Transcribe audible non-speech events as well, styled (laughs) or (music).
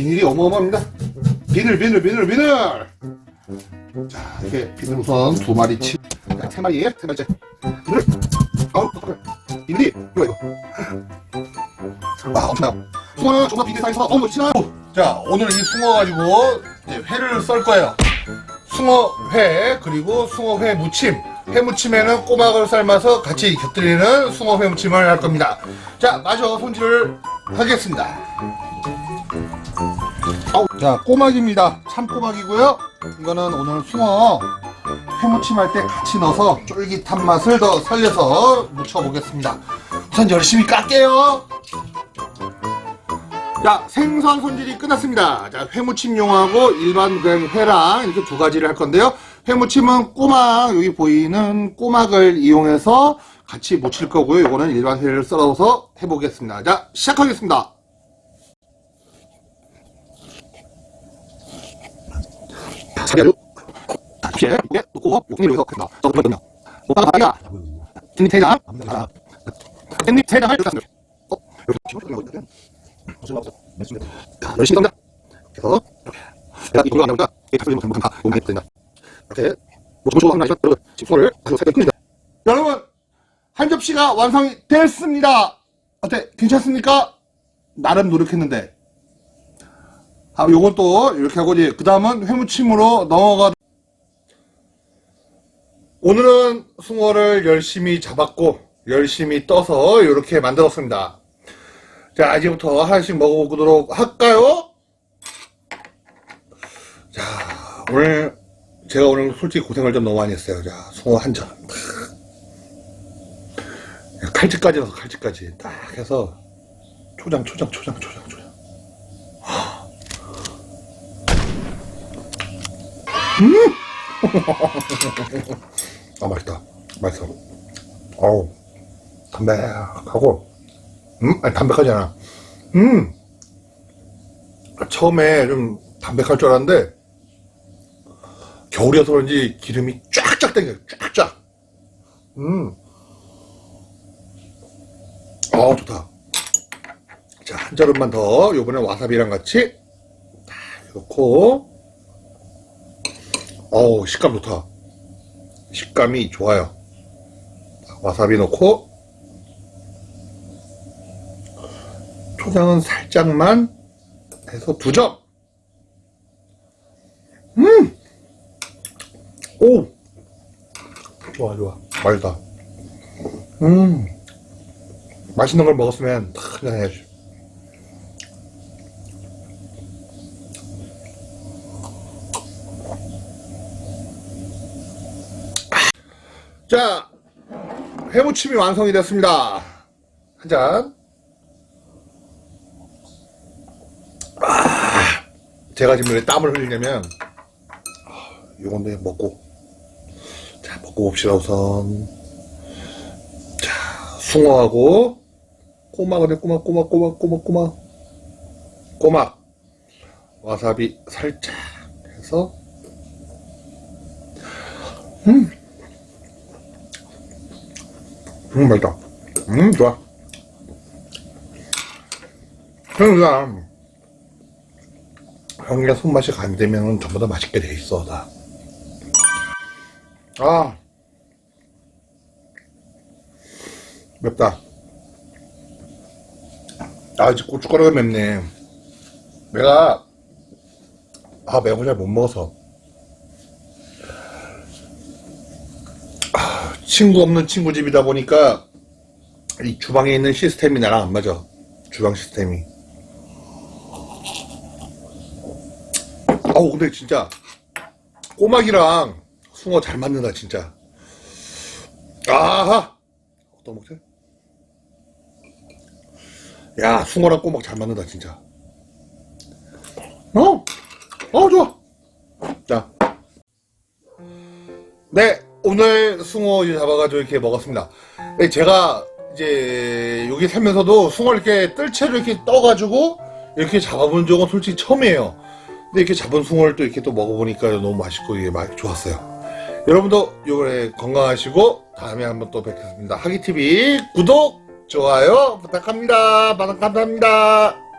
비닐이 어마어마합니다. 비늘, 비늘, 비늘, 비늘! 자, 이렇게 비늘 우선 두 마리 치, 자, 세 마리, 세 마리째. 비늘! 아우, 비닐이, 이거, 이거. 아, 엄청나요. 숭어는 조금 비닐 사이즈가 너무 치나요? 자, 오늘 이 숭어 가지고 회를 썰 거예요. 숭어 회, 그리고 숭어 회 무침. 회무침에는 꼬막을 삶아서 같이 곁들이는 숭어 회 무침을 할 겁니다. 자, 마저 손질을 하겠습니다. 아우, 자, 꼬막입니다. 참꼬막이고요. 이거는 오늘 숭어 회무침 할 때 같이 넣어서 쫄깃한 맛을 더 살려서 무쳐보겠습니다. 우선 열심히 깎게요. 자, 생선 손질이 끝났습니다. 자, 회무침용하고 일반 그냥 회랑 이렇게 두 가지를 할 건데요. 회무침은 꼬막, 여기 보이는 꼬막을 이용해서 같이 무칠 거고요. 이거는 일반 회를 썰어서 해보겠습니다. 자, 시작하겠습니다. 사계로 다시에 이게 놓고 요금을 여기서 했다. 저 그러거든요. 오빠가 아니야. 깻잎 세 장. 아, 깻잎 세 장을 여기다 넣을게요. 어, 있거든. 자, 열심히 던다. 그래서 이렇게. 내가 이안 나오니까 이 다섯 명 전부 다 몸에 된다. 이렇게 모조모조 하나 여러분 지금 손을 아주 살짝 끓입니다. 여러분 한 접시가 완성이 됐습니다. 어때? 괜찮습니까? 나름 노력했는데. 아, 요건 또 이렇게 하고 이제 그 다음은 회무침으로 넘어가. 오늘은 숭어를 열심히 잡았고 열심히 떠서 이렇게 만들었습니다. 자, 이제부터 하나씩 먹어보도록 할까요? 자, 오늘 제가 오늘 솔직히 고생을 좀 너무 많이 했어요. 자, 숭어 한 점. 칼집까지 넣어서 칼집까지 딱 해서 초장, 초장, 초장, 초장, 초장. (laughs) 아 맛있다. 맛있어. 어우 담백하고. 음? 아니 담백하지 않아. 음! 처음에 좀 담백할 줄 알았는데 겨울이어서 그런지 기름이 쫙쫙 당겨요. 쫙쫙. 음! 어우 좋다. 자한 자루만 더 요번에 와사비랑 같이 딱 넣고 어우 식감 좋다 식감이 좋아요 와사비 넣고 초장은 살짝만 해서 두 점. 음! 오! 좋아, 좋아. 맛있다. 음. 맛있는 걸 먹었으면 다 한잔 해야지. 자, 회무침이 완성이 됐습니다. 한 잔. 아, 제가 지금 왜 땀을 흘리냐면, 아, 요건데 먹고. 자, 먹고 봅시다, 우선. 자, 숭어하고, 꼬막을 해, 꼬막, 꼬막, 꼬막, 꼬막, 꼬막. 꼬막. 와사비 살짝 해서, 음. 음, 맛있다. 음, 좋아. 그러니까, 형이가 손맛이 간되면 전부 다 맛있게 돼 있어, 다. 아. 맵다. 아, 이제 고춧가루가 맵네. 내가, 아, 매운 거 잘 못 먹어서. 친구 없는 친구 집이다 보니까 이 주방에 있는 시스템이 나랑 안 맞아. 주방 시스템이. 아우 근데 진짜 꼬막이랑 숭어 잘 맞는다 진짜. 아하. 어떤 먹지? 야 숭어랑 꼬막 잘 맞는다 진짜. 어? 어 좋아. 자. 네. 오늘 숭어 이제 잡아가지고 이렇게 먹었습니다. 네, 제가 이제 여기 살면서도 숭어를 이렇게 뜰채로 이렇게 떠가지고 이렇게 잡아본 적은 솔직히 처음이에요. 근데 이렇게 잡은 숭어를 또 이렇게 또 먹어보니까 너무 맛있고 이게 많이 좋았어요. 여러분도 요번에 건강하시고 다음에 한번 또 뵙겠습니다. 하기TV 구독, 좋아요 부탁합니다. 감사합니다.